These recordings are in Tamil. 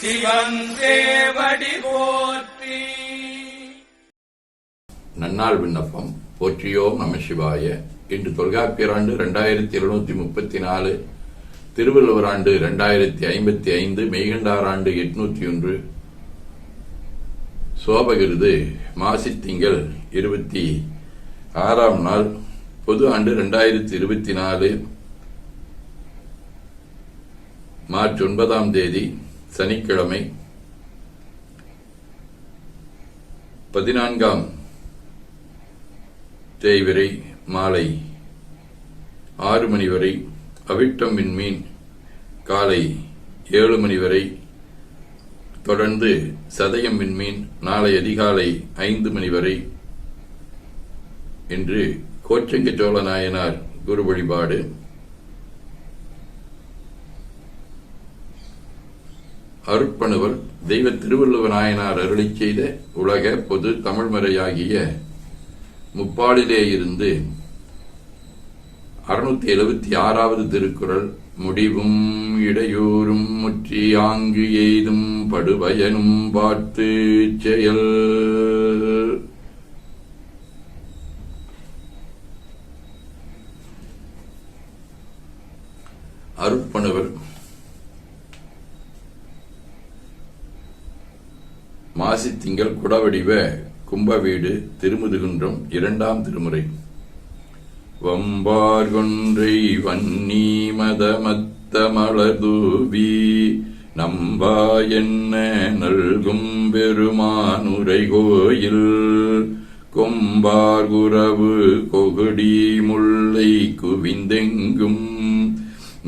சிவன் போற்றி. நன்னாள் விண்ணப்பம். போற்றியோம் நம சிவாய. இன்று தொல்காப்பியர் ஆண்டு இரண்டாயிரத்தி எழுநூத்தி முப்பத்தி நாலு திருவள்ளுவர் ஆண்டு இரண்டாயிரத்தி ஐம்பத்தி ஐந்து மெய்கண்டார் ஆண்டு எட்நூத்தி ஒன்று சோபகிருது மாசித்திங்கள் இருபத்தி ஆறாம் நாள் பொது ஆண்டு இரண்டாயிரத்தி இருபத்தி நாலு மார்ச் ஒன்பதாம் தேதி சனிக்கிழமை பதினான்காம் தேய்விரை மாலை ஆறு மணி வரை அவிட்டம் விண்மீன் காலை ஏழு மணி வரை தொடர்ந்து சதயம் விண்மீன் நாளை அதிகாலை ஐந்து மணி வரை என்று கோச்சங்க சோழ நாயனார் குரு வழிபாடு. அருட்பணுவல் தெய்வ திருவள்ளுவ நாயனார் அருளிச் செய்த உலக பொது தமிழ்மறையாகிய முப்பாலிலே இருந்து அறுநூத்தி எழுபத்தி ஆறாவது திருக்குறள் முடிவும் இடையூறும் முற்றி ஆங்கு எய்தும் படுபயனும் பார்த்து செயல். அருட்பணுவர் மாசித்திங்கள் குடவடிவ கும்பவீடு திருமுதுகுன்றம் இரண்டாம் திருமுறை. வம்பார் கொன்றை வன்னி மதமத்த மலர்தூவி நம்பா என்ன நல்கும் பெருமானுரை கோயில். கொம்பார் குரவு கொகுடி முல்லை குவிந்தெங்கும்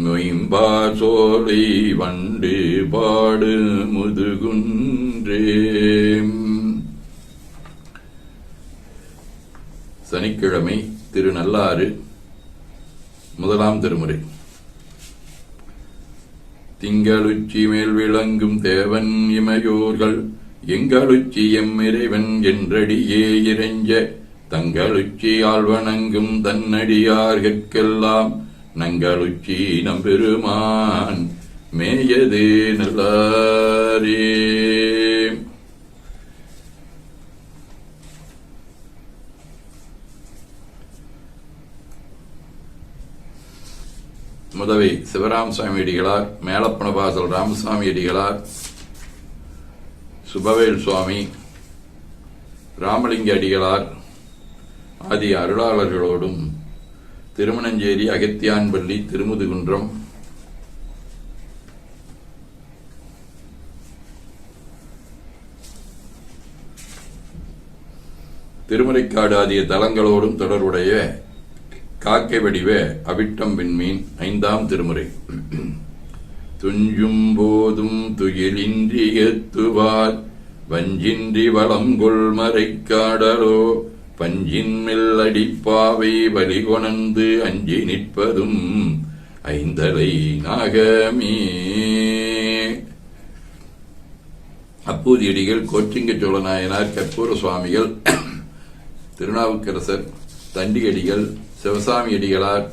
நொயம்பார் சோலை வண்டு பாடு முதுகுன் சனிக்கிழமை திருநள்ளாறு முதலாம் திருமுறை. திங்களுச்சி மேல் விளங்கும் தேவன் இமையோர்கள் எங்களுச்சி எம் இறைவன் என்றடியே இறைஞ்ச தங்களுச்சி ஆழ்வணங்கும் தன்னடியார்கெல்லாம் நங்களுச்சி நம்பெருமான் மேயதே நல்லாரே. முதவை சிவராமசாமி அடிகளார் மேலப்பணவாசல் ராமசாமி அடிகளார் சுபவேல் சுவாமி ராமலிங்க அடிகளார் ஆதி அருளாளர்களோடும் திருமணஞ்சேரி அகத்தியான்பள்ளி திருமுதுகுன்றம் திருமறைக்காடு ஆகிய தலங்களோடும் தொடர்புடைய காக்கை வடிவ அவிட்டம் விண்மீன் ஐந்தாம் திருமுறை. துஞ்சும் போதும் துயிலின்றி எத்துவார் வஞ்சின்றி வளம் கொள்மறைக்காடலோ பஞ்சின் அடிப்பாவை வலிகொணந்து அஞ்சி நிற்பதும் ஐந்தலை நாகமே. அப்பூதியடிகள் கோச்சிங்க சோழநாயனார் கற்பூர சுவாமிகள் திருநாவுக்கரசர் தண்டியடிகள் சிவசாமி அடிகளார்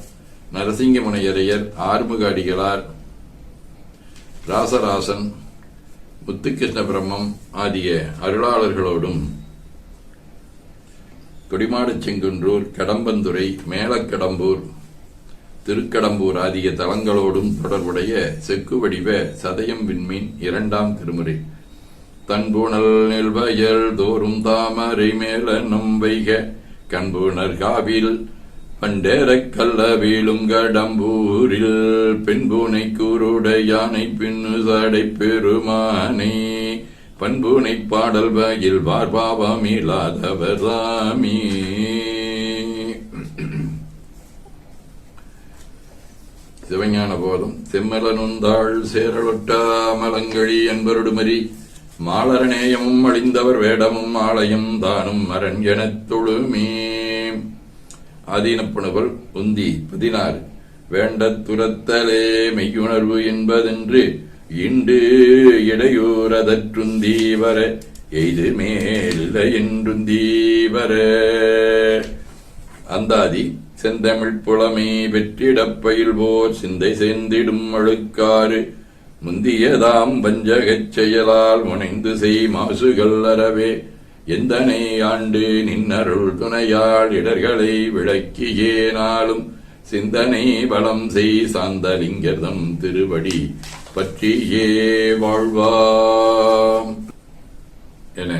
நரசிங்க முனையரையர் ஆறுமுக அடிகளார் ராசராசன் முத்துக்கிருஷ்ண பிரம்மம் ஆகிய அருளாளர்களோடும் கொடிமாடு செங்குன்றூர் கடம்பந்துறை மேலக்கடம்பூர் திருக்கடம்பூர் ஆகிய தலங்களோடும் தொடர்புடைய செக்கு வடிவ சதயம் விண்மீன் இரண்டாம் திருமுறை. தன்புணல் நில்வயல் தோறும் தாமரை மேல நம்பைக கண்புணர் காவில் பண்டேரக் கல்ல வீழும் கடம்பூரில் பெண்பூனை கூருடையானை பின்னு சடை பெருமானே. பண்புனை பாடல் வகையில் பார்பாவம் இல்லாதவர் சாமி சிவஞான போதும் செம்மலனுந்தாள் சேரலொட்டா மலங்கழி என்பருடுமரி மாளரநேயமும் அழிந்தவர் வேடமும் ஆலயம் தானும் மரண் எனத் தொழுமே. ஆதீனப்புணவல் உந்தி பதினாறு. வேண்ட துரத்தலே மெய்யுணர்வு என்பதென்று இண்டு இடையூறதற்றுந்தீவர எய்து மேலில்லை என்றுந்தீவர அந்தாதி செந்தமிழ் புலமை வெற்றிடப் போர் சிந்தை சேர்ந்திடும் அழுக்காறு முந்தியதாம் வஞ்சகச் செயலால் முனைந்து செய் மாசுகள் அறவே எந்தனை ஆண்டு நின்னருள் துணையாள் இடர்களை விளக்கியே நாளும் சிந்தனை பலம் செய் சாந்தலிங்கர்தம் திருவடி பற்றியே வாழ்வாம். என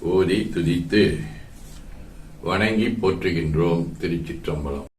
ஓதி துதித்து வணங்கி போற்றுகின்றோம் திருச்சிற்றம்பலம்.